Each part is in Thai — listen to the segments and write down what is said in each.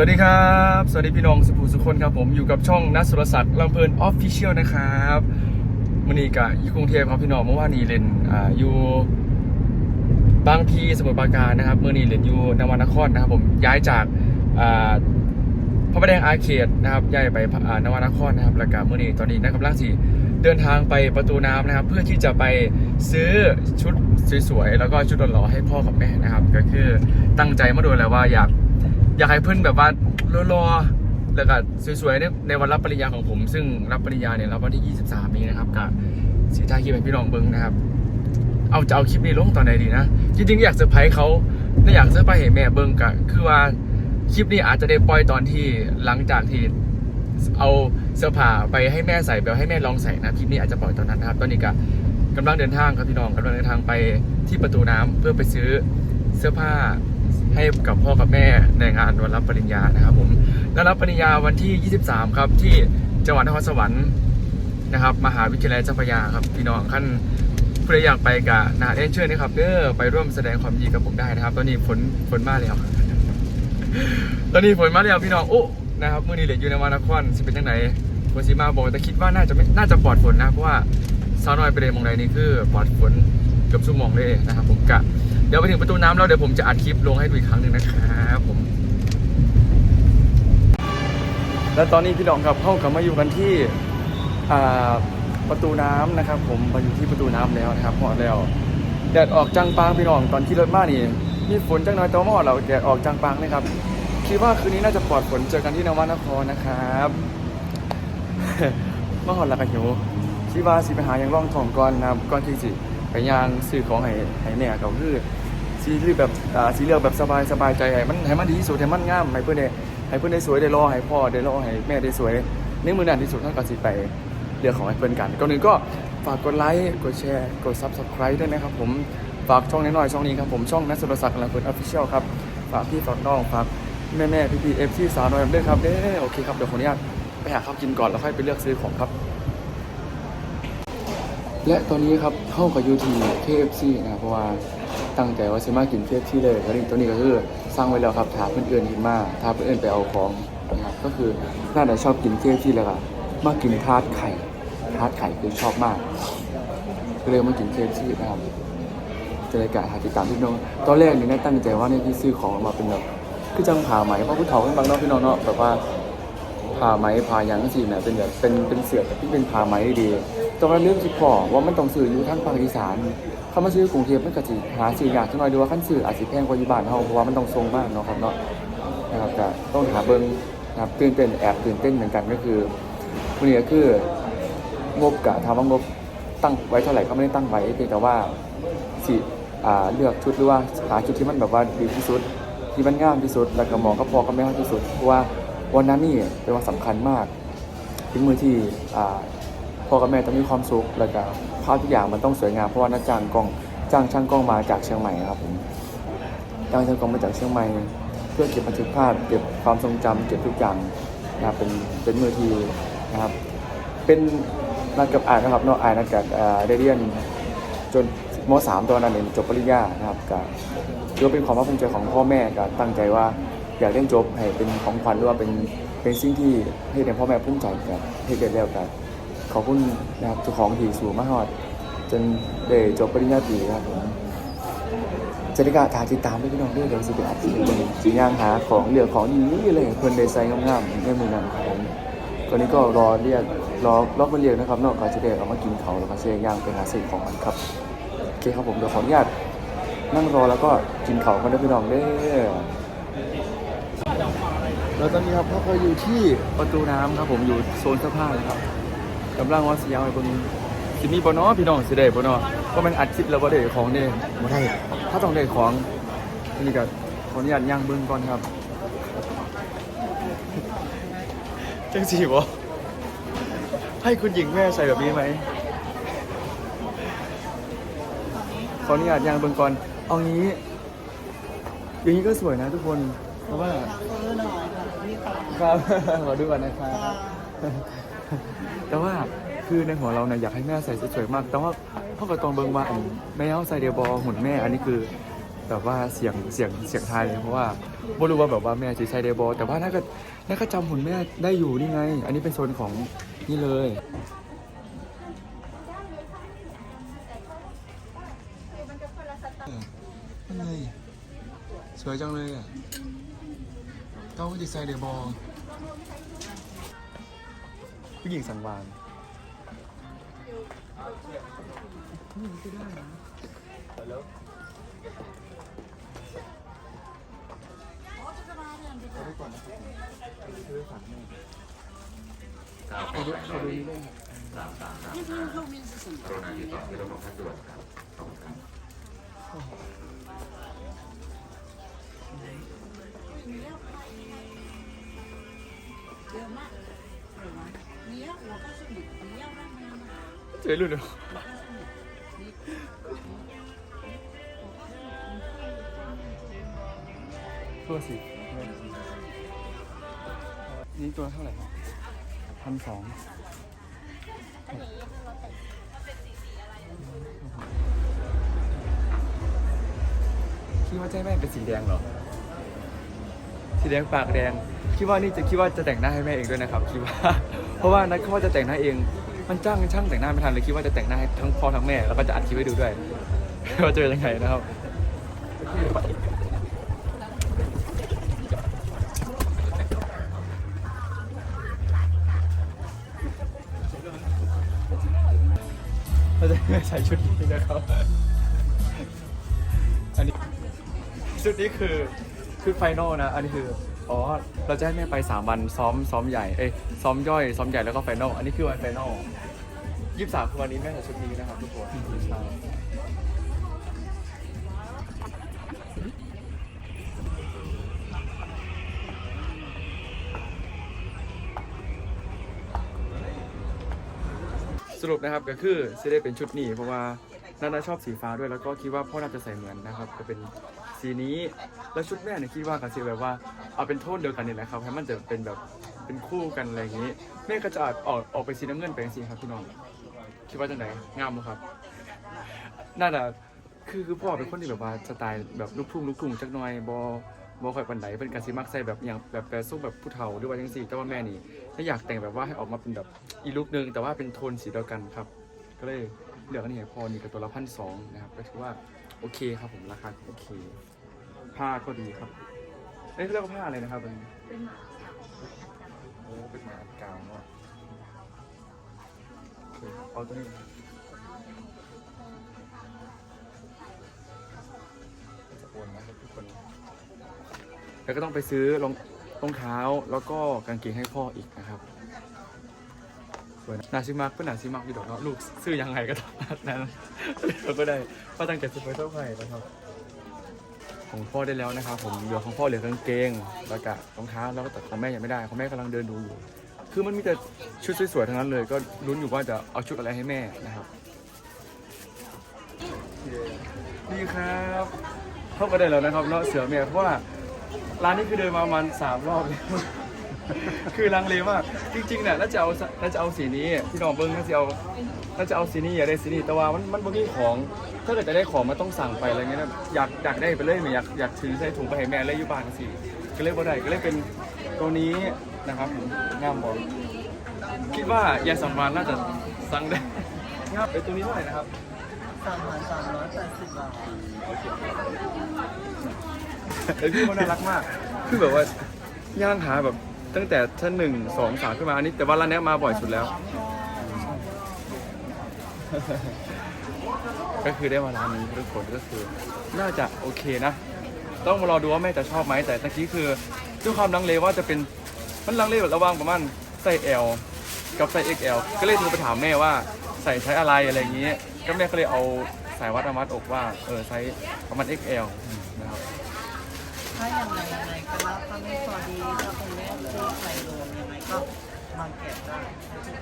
สวัสดีครับ สวัสดีพี่น้องสุภูสุคนครับผมอยู่กับช่องนัทสุรศักดิ์ลำเพลินออฟฟิเชียลนะครับมันนี้กะอยู่กรุงเทพครับพี่น้องเมื่อวานนี้เล่นอ่าอยู่บางพีสมุทรปราการนะครับเมื่อนี้เล่นอยู่นวนครนะครับผมย้ายจากอ่าพระประแดงอาเคดนะครับย้ายไปอ่านวนครนะครับแล้วก็เมื่อนี้ตอนนี้นักกำลังสีเดินทางไปประตูน้ำนะครับ เพื่อที่จะไปซื้อชุดสวยๆแล้วก็ชุดหล่อๆให้พ่อกับแม่นะครับ ก็คือตั้งใจมาโดยแล้วว่าอยาก อยากให้เพื่อนแบบว่ารอๆแล้วก็สวยๆในในวันรับปริญญาของผม ซึ่งรับปริญญาเนี่ยรับวันที่ 23 นี้นะครับกับสีทายคลิปให้พี่น้องเบิ้งนะครับ เอาจะเอาคลิปนี้ลงตอนไหนดีนะ จริงๆอยากเซอร์ไพรส์เขาและอยากเซอร์ไพรส์ให้แม่เบิ้งกะคือว่าคลิปนี้อาจจะได้ปล่อยตอนที่หลังจากที่เอาเสื้อผ้าไปให้แม่ใส่แบบให้แม่ลองใส่นะคลิปนี้อาจจะปล่อยตอนนั้นนะครับ ตอนนี้ก็กำลังเดินทางครับพี่น้องกำลังเดินทางไปที่ประตูน้ำเพื่อไปซื้อเสื้อผ้า ให้กับพ่อกับแม่ในงานวันรับปริญญานะครับผมและรับปริญญาวันที่ 23 ครับ ที่จังหวัดนครสวรรค์นะครับ มหาวิทยาลัยเจ้าพยาครับพี่น้องขั้นผู้ใดอยากไปกับนาเล่นเชิญนะครับเด้อไปร่วมแสดงความยินดีกับผมได้นะครับ ตอนนี้ฝนฝนมาแล้ว ตอนนี้ฝนมาแล้วพี่น้องโอ้นะครับเมื่อนี้เหลืออยู่ในวานครสิเป็นยังไงฝนสีมาบอกแต่คิดว่าน่าจะไม่น่าจะปลอดฝนนะเพราะว่าสาวน้อยไปเรียนมองใดนี่คือปลอดฝนเกือบชั่วโมงเลยนะครับ ผมกะ เดี๋ยวไปถึงประตูน้ำแล้วเดี๋ยวผมจะอัดคลิปลงให้ดูอีกครั้งหนึ่งนะครับผม และตอนนี้พี่น้องครับเข้ากลับมาอยู่กันที่อ่าประตูน้ำนะครับ ผมมาอยู่ที่ประตูน้ำแล้วนะครับพอแล้วแดดออกจังปางพี่น้องตอนที่รถมานี่มีฝนจังน้อยแตัวมอดเราแดดออกจังปางนะครับคิดว่าคืนนี้น่าจะปลอดฝนเจอกันที่นวนครนะครับ มาหอดละกันหิวคิดว่าสิไปหาอยังร่องทองก่อนนะครับก่อนที่สิ ไปยางซื้อของให้ให้แม่ก็คือสีเลือกแบบอ่าสีเลือกแบบสบายสบายใจให้มันให้มันดีที่สุดให้มันงามให้เพื่อนได้ให้เพื่อนได้สวยได้รอให้พ่อได้รอให้แม่ได้สวยในมือนั้นที่สุดท่านก็สิไปเลือกของให้เพื่อนกันก่อนอื่นก็ฝากกดไลค์กดแชร์กด subscribe ด้วยนะครับผมฝากช่องน้อยๆช่องนี้ครับผมช่องนัทสุรศักดิ์กำลังเปิดออฟฟิเชียลครับฝากพี่ฝากน้องฝากแม่แม่พี่พี่เอฟซีสาวน้อยด้วยครับเด้อโอเคครับเดี๋ยวขออนุญาตไปหาข้าวกินก่อนแล้วค่อยไปเลือกซื้อของครับ และตอนนี้ครับเข้ากับยูที KFC นะครับเพราะว่าตั้งใจว่าจะมากิน KFC เลยแล้วนี่ตัวนี้ก็คือสร้างไว้แล้วครับถามเพื่อนๆกินมาถามเพื่อนๆไปเอาของนะครับก็คือน่าจะชอบกิน KFC เลยครับมากินทาร์ตไข่ทาร์ตไข่คือชอบมากก็เลยมากิน KFC นะครับจะได้กะหาติดตามพี่น้องตอนแรกนี่น่าตั้งใจว่าเนี่ยที่ซื้อของมาเป็นแบบคือจังผ่าไหมเพราะผู้เฒ่าเป็นบางเนาะพี่น้องเนาะแบบว่า ผ่าไหมผ่ายังสิเนี่ยเป็นแบบเป็นเป็นเสือกที่เป็นผ่าไหมดีตอนนั้นเรื่องที่พอว่ามันต้องซื้ออยู่ทางภาคอีสานเขามาซื้อกรุงเทพมันก็สิหาซื้อยากจังหน่อยดูว่าขั้นซื้ออาจสิแพงกว่าอยู่บ้านเฮาเพราะว่ามันต้องทรงมากเนาะครับเนาะนะครับก็ต้องหาเบิ่งนะครับตื่นเต้นแอบตื่นเต้นเหมือนกันก็คือวันนี้ก็คืองบกะถามว่างบตั้งไว้เท่าไหร่ก็ไม่ได้ตั้งไว้เพียงแต่ว่าสิอ่าเลือกชุดหรือว่าหาชุดที่มันแบบว่าดีที่สุดที่มันงามที่สุดแล้วก็เหมองก็พอก็ไม่มาที่สุดเพราะว่า วันนั้นนี่เป็นวันสำคัญมากถึงมือที่พ่อกับแม่ต้องมีความสุขแล้วก็ภาพทุกอย่างมันต้องสวยงามเพราะว่านักจ้างกล้องจ้างช่างกล้องมาจากเชียงใหม่ครับผมจ้างช่างกล้องมาจากเชียงใหม่ เพื่อเก็บบันทึกภาพเก็บความทรงจำเก็บทุกอย่างนะครับเป็นเป็นมือทีนะครับ เป็นนัดกับอ่านนะครับนาะอ่านนัดกับได้เรียนจนมสามตอนนั้นเองจบปริญญานะครับกับถือว่าเป็นความภาคภูมิใจของพ่อแม่ก็ตั้งใจว่า อยากเล่นจบให้เป็นของขวัญหรือว่าเป็นเป็นสิ่งที่ให้ในพ่อแม่ภูมิใจกันให้เกิดแล้วกันขอบคุณนะครับเจ้าของที่สู่มาฮอด จนได้จบปริญญาตรีครับผมจะได้กะถาติดตามด้วยพี่น้องด้วยเดี๋ยวสิเป็นอาชีพเป็นสีย่างหาของเหลือของดีเลยเพิ่นได้ใส่งามๆในมือนั้นครับผมตอนนี้ก็รอเรียกรอรอบมาเรียกนะครับนอกจากจะได้เอามากินเขาแล้วก็เสียย่างไปหาซื้อของมันครับโอเคครับผมเดี๋ยวขออนุญาตนั่งรอแล้วก็กินเขากันได้พี่น้องเด้อ แล้วตอนนี้ครับพ่อก็อยู่ที่ประตูน้ำครับ ผมอยู่โซนเสื้อผ้าเลยครับกำลังว่าสียาวไปบนสิมีบนน้อพี่น้องสิได้บนน้อก็มันอัดคลิปแล้วว่าได้ของเด้บ่ได้ถ้าต้องได้ของนี่ก็ขออนุญาตย่างเบิ้งก่อนครับจังสีบ่ให้คุณหญิงแม่ใส่แบบนี้ไหมขออนุญาตย่างเบิ่งก่อนเอางี้ อย่างนี้ก็สวยนะทุกคน เพราะว่าซื้อหน่อยค่ะนี่ค่ะครับ ขอดูก่อนนะครับแต่ว่าคือในหัวเราเนี่ยอยากให้แม่ใส่สวยๆมาก แต่ว่าพ่อกระตองเบิงว่าอันแม่เอาใส่เดียวบอหุ่นแม่ อันนี้คือแบบว่าเสียงเสียงเสียงไทายเลยเพราะว่าไม่รู้ว่าแบบว่าแม่จีใช้เดบอแต่ว่าน่าก็น่าก็จำหุ่นแม่ได้อยู่นี่ไง อันนี้เป็นโซนของนี่เลยนี่ไงสวยจังเลยอะ เต้าจีใส่เดบอผู้หญิงสังวานขอดูขอดูนี่ด้วยครับ你 เจอรุ่นตัวสินี่ตัวเท่าไหร่พันสองคิดว่าให้แม่เป็นสีแดงเหรอ สีแดงปากแดง คิดว่านี่จะคิดว่าจะแต่งหน้าให้แม่เองด้วยนะครับ คิดว่า เพราะว่านัดเขาว่าจะแต่งหน้าเอง มันจ้างช่างแต่งหน้าไม่ทันเลยคิดว่าจะแต่งหน้าให้ทั้งพ่อทั้งแม่แล้วก็จะอัดคลิปให้ดูด้วยว่าจะเป็นยังไงนะครับเราจะใส่ชุดนี้นะครับอันนี้ชุดนี้คือชุดไฟนอลนะ อันนี้คือ อ๋อ เราจะให้แม่ไป 3 วันซ้อมซ้อมใหญ่ เอ้ยซ้อมย่อยซ้อมใหญ่แล้วก็ไฟนอล อันนี้คือวันไฟนอลยี่สิบสามคือวันนี้แม่ใส่ชุดนี้นะครับทุกคนใช่สรุปนะครับก็คือจะได้เป็นชุดนี้เพราะว่านานาชอบสีฟ้าด้วยแล้วก็คิดว่าพ่อน่าจะใส่เหมือนนะครับจะเป็น สีนี้ แล้วชุดแม่เนี่ยคิดว่ากันสีแบบว่าเอาเป็นโทนเดียวกันนี่แหละครับให้มันจะเป็นแบบเป็นคู่กันอะไรอย่างนี้แม่ก็จะออกออกไปสีน้ำเงินไปสีครับพี่น้องคิดว่าจะไหนงามไหมครับน่าจะคือคือพ่อเป็นคนที่แบบว่าสไตล์แบบลูกทุ่งลูกทุ่งจักหน่อยบอบอคอยปันไดเป็นการซีมักใส่แบบอย่างแบบแบบสู้แบบผู้เฒ่าหรือว่าจังสี่แต่ว่าแม่นี่ถ้าอยากแต่งแบบว่าให้ออกมาเป็นแบบอีลุคนึงแต่ว่าเป็นโทนสีเดียวกันครับ ก็เลยเหลือกอันนี้ให้พอนี่กับตัวละพันสองนะครับก็ถือว่า โอเคครับผมราคาโอเค ผ้าก็ดีครับนี่เขาเรียกว่าผ้าอะไรนะครับมันโอ้เป็นหมากาวเนาะโอเคเอาตัวนี้จะโอนนะครับทุกคนแล้วก็ต้องไปซื้อรองรองเท้าแล้วก็กางเกงให้พ่ออีกนะครับส วยนะนาซิมักเป็นนาซิมักอยู่ดอกเนาะลูกซื้อยังไงก็ต้องนั้นเราก็ได้ป้าตั้งใจซื้อไปเท่าไหร่นะครับ ของพ่อได้แล้วนะครับ ผมเหลือของพ่อเหลือกางเกงแล้วก็รองเท้าแล้วก็แต่ของแม่ยังไม่ได้ของแม่กำลังเดินดูอยู่ คือมันมีแต่ชุดสวยๆทั้งนั้นเลย ก็ลุ้นอยู่ว่าจะเอาชุดอะไรให้แม่นะครับนี่ครับเข้าก็ได้แล้วนะครับเนาะเสือแม่เพราะว่าร้านนี้คือเดินมาประมาณสามรอบแล้ว คือลังเลมากจริงๆเนี่ยน่าจะเอาน่าจะเอาสีนี้พี่น้องเบิ้งน่าจะเอาน่าจะเอาสีนี้อยากได้สีนี้แต่ว่ามันมันบ่มีของ ถ้าเกิดจะได้ของมันต้องสั่งไปอะไรเงี้ยนะอยากอยากได้ไปเลยไม่อยากอยากถือใส่ถุงไปให้แม่เลยอยู่บ้านสิก็เลยบ่ได้ก็เลยเป็นตัวนี้นะครับผมงามบอกคิดว่ายายสัมวานน่าจะสั่งได้งามเป็นตัวนี้เท่าไหร่นะครับสามพันสามร้อยแปดสิบบาทเออพี่เขาน่ารักมาก คือแบบว่าย่างหาแบบ ตั้งแต่ชั้นหนึ่งสองสามขึ้นมาอันนี้แต่ว่าร้านเนี้ยมาบ่อยสุดแล้ว ก็คือได้มาร้านนี้ทุกคนก็คือน่าจะโอเคนะ ต้องมารอดูว่าแม่จะชอบไหมแต่ตะกี้คือด้วยความลังเลว่าจะเป็นมันลังเลแบบระหว่างประมาณไส้ L กับไส้ XL ก็เลยโทรไปถามแม่ว่าใส่ไซส์อะไรอะไรอย่างนี้ยก็แม่ก็เลยเอาสายวัดมาวัดอกว่าเออไซส์ประมาณ XL นะครับ ถ้าอย่างไรยังไงก็รับถ้าไม่พอดีถ้าคุณแม่ซื้อใส่รวมยังไงก็มาเก็บได้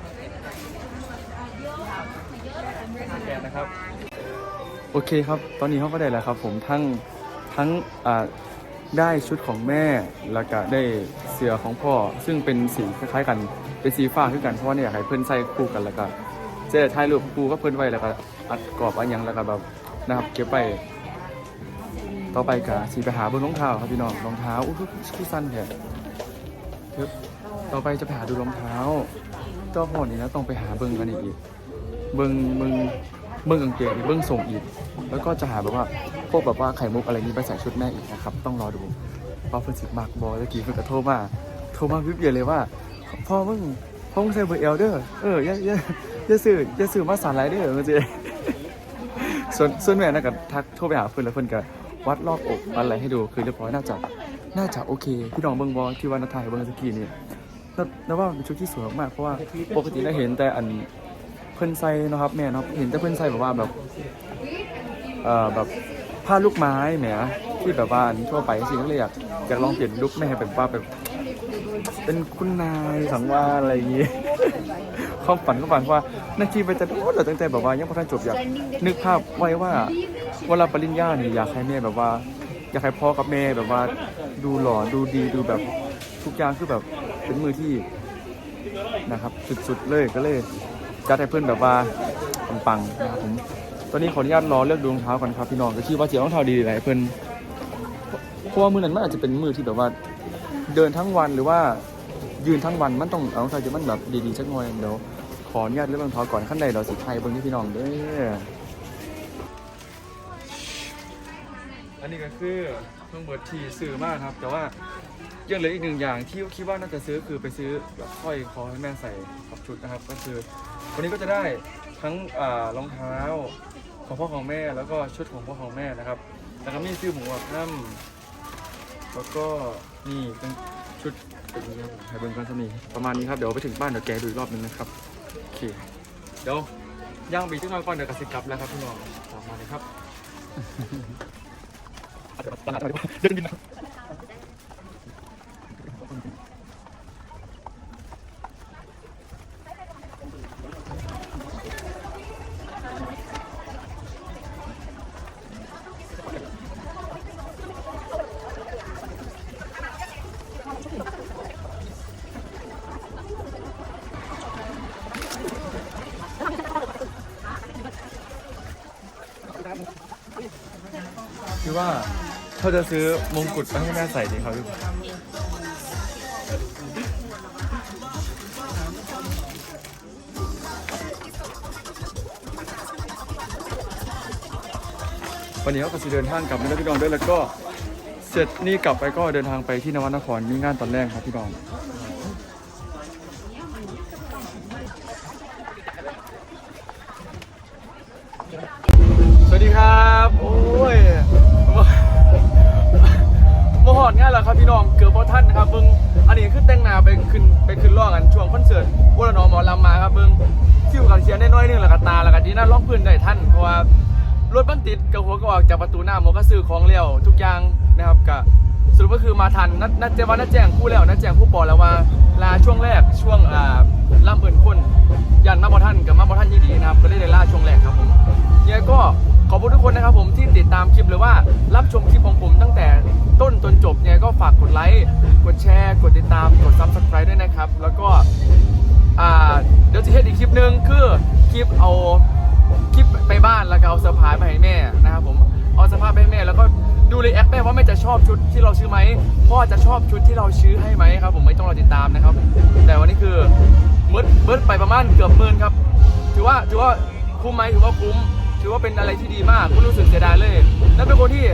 มาเก็บได้แกนนะครับ โอเคครับ ตอนนี้เขาก็ได้แล้วครับ ผมทั้งทั้งอ่าได้ชุดของแม่แล้วก็ได้เสื้อของพ่อ ซึ่งเป็นสีคล้ายๆ กันเป็นสีฟ้าคือกันเพราะว่าเนี่ยอยากให้เพื่อนใส่คู่กันแล้วก็จะได้ถ่ายรูปคู่ก็เพื่อนไว้แล้วก็อัดกรอบอันยังแล้วก็แบบนะครับเก็บไป ต่อไปกับสีไปหาบนรองเท้าครับพี่น้องรองเท้าอู้คือคือสั้นแท้ครับต่อไปจะไปหาดูรองเท้าก็พอนี้นะต้องไปหาเบิ้งกันอีกเบิ้งเบิ้งเบิ้งกางเกงอีกเบิ้งส่งอีก แล้วก็จะหาแบบว่าพวกแบบว่าไข่มุกอะไรนี้ไปใส่ชุดแม่อีกนะครับต้องรอดูเพราเพิ่นสิบมากบอตะกี้เพิ่นก็โทรมาโทรมาวิบเดียเลยว่าพ่อมึงพ่อมึงใส่เบอร์เอลเด้อเอออย่าอย่าอย่าซื้ออย่าซื้อมาสานไรเด้อมันสิส่วนส่วนแม่น่ะก็ทักโทรไปหาเพิ่นแล้วเพิ่นก็ วัดรอบอกอะไรให้ดูคือเรียบร้อยน่าจะน่าจะโอเคพี่น้องเบิ่งบอที่ว่านทายเบิ่งสกีเนี่น่าน่าว่าเป็นชุดที่สวยมากเพราะว่าปกติเราเห็นแต่อันเพิ่อนใส่เนะครับแม่เนะเห็นแต่เพิ่อนใส่แบบว่าแบบเอ่อแบบผ้าลูกไม้แหมที่แบบว่าทั่วไปสิก็เลยอยากอยากลองเปลี่ยนลุคแม่ให้เป็นว่าแบบเป็นคุณนายสังวาอะไรอย่างงี้ ความฝันก็ฝันว่านาทีไปจะโอ้เราตั้งใจแบบว่ายังพอทันจบอยากนึกภาพไว้ว่าเวลาปริญญาเนี่ยอยากให้แม่แบบว่า อยากให้พ่อกับแม่แบบว่าดูหล่อดูดีดูแบบทุกอย่างคือแบบเป็นมือที่นะครับสุดๆเลยก็เลยจัดให้เพื่อนแบบว่าปังๆนะครับผมตอนนี้ขออนุญาตรอเลือกดูรองเท้าก่อนครับพี่น้องก็คิดว่าเสียรองเท้าดีหลายเพื่อนเพราะว่ามือนั้นมันอาจจะเป็นมือที่แบบว่าเดินทั้งวันหรือว่า ยืนทั้งวันมันต้องเอารอเท้าจะมันแบบดีๆสักหน่อยเดี๋ยวขออนุญาตเลือกรองเท้าก่อนขั้นใดเราสิไทยเบางที่พี่น้องเด้ออันนี้ก็คือเครื่องเบิร์ดที่ซื้อมากครับ แต่ว่ายังเหลืออีกหนึ่งอย่างที่คิดว่าน่าจะซื้อคือไปซื้อแบบสร้อยคอให้แม่ใส่กับชุดนะครับ ก็คือ วันนี้ก็จะได้ทั้งอารองเท้าของพ่อของแม่แล้วก็ชุดของพ่อของแม่นะครับแล้วก็มีซื้อหมูกับข้ามแล้วก็นี่เป็น ชุดเป็นอย่างนี้ครับไฮเบิร์นกันสมีประมาณนี้ครับ เดี๋ยวไปถึงบ้านเดี๋ยวแกดูอีกรอบนึงนะครับโอเคเดี๋ยวย่างบีที่นอนก่อนเดี๋ยวกระสิกลับแล้วครับพี่น้องตามมาเลยครับอาจจะตลาดอะไรวะเดินบินนะ ว่าเขาจะซื้อมงกุฎไปให้แม่ใส่ดีครับพี่วันนี้ก็จะเดินทางกลับแล้วพี่น้องด้วยแล้วก็เสร็จนี่กลับไปก็เดินทางไปที่นวนครมีงานตอนแรกครับพี่น้องสวัสดีครับ โอ้ย อดงานแล้วครับพี่น้องเกือบพอท่านนะครับเบิ้งอันนี้คือแต่งหน้าไปขึ้นไปขึ้นร้องกันช่วงคอนเสิร์ตวรนอหมอลำมาครับเบิ้งคิวกับเชียร์ได้น้อยนึงแล้วก็ตาแล้วก็ดีน่าร้องพื้นได้ท่านเพราะว่ารถบันติดกับหัวก็ออกจากประตูหน้าหมอก็ซื้อของเลี้ยวทุกอย่างนะครับก็สรุปก็คือมาทันนัดนัดเจว่านัดแจ้งคู่แล้วนัดแจ้งคู่ปอแล้วว่าลาช่วงแรกช่วงอ่าล่ำเอินคนยันมาบอท่านกับมาบอท่านยี่ดีนะครับก็ได้ล่าช่วงแรกครับผมยังก็ ขอบคุณทุกคนนะครับผมที่ติดตามคลิปหรือว่ารับชมคลิปของผมตั้งแต่ต้นจนจบยังไงก็ฝากกดไลค์กดแชร์ กดติดตามกด subscribe ด้วยนะครับ แล้วก็เดี๋ยวจะเห็นอีกคลิปหนึ่งคือคลิปเอาคลิปไปบ้านแล้วก็เอาเซอร์ไพรส์มาให้แม่นะครับผมเอาเซอร์ไพรส์ไปให้แม่แล้วก็ดูรีแอคแม่ว่าแม่จะชอบชุดที่เราซื้อไหมพ่อจะชอบชุดที่เราซื้อให้ไหมครับ ผมไม่ต้องรอติดตามนะครับ แต่วันนี้คือมืดมืดไปประมาณเกือบหมื่นครับ ถือว่าถือว่าคุ้มไหมถือว่าคุ้ม ถือว่าเป็นอะไรที่ดีมากไม่รู้สึกเสียดายเลย แล้วเป็นคนที่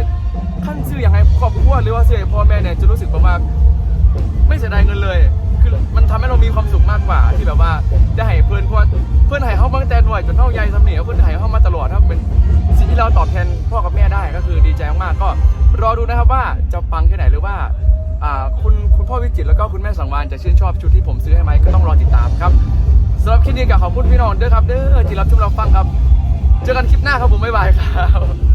ขั้นซื้ออย่างไรครอบครัวหรือว่าซื้อพ่อแม่เนี่ยจะรู้สึกประมาณไม่เสียดายเงินเลย คือมันทำให้เรามีความสุขมากกว่าที่แบบว่าได้ให้เพื่อนเพราะเพื่อนให้เขาตั้งแต่หน่วยจนเท่าใหญ่สำเนียเพื่อนให้เขามาตลอดถ้าเป็นสิ่งที่เราตอบแทนพ่อกับแม่ได้ก็คือดีใจมากๆก็รอดูนะครับว่าจะปังแค่ไหนหรือว่าอ่าคุณคุณพ่อวิจิตแล้วก็คุณแม่สังวานจะชื่นชอบชุดที่ผมซื้อให้ไหมก็ต้องรอติดตามครับสำหรับคลิปนี้ก็ขอบคุณพี่น้องด้วยครับเด้อที่รับชมรับฟังครับ เจอกันคลิปหน้าครับผมบ๊ายบายครับ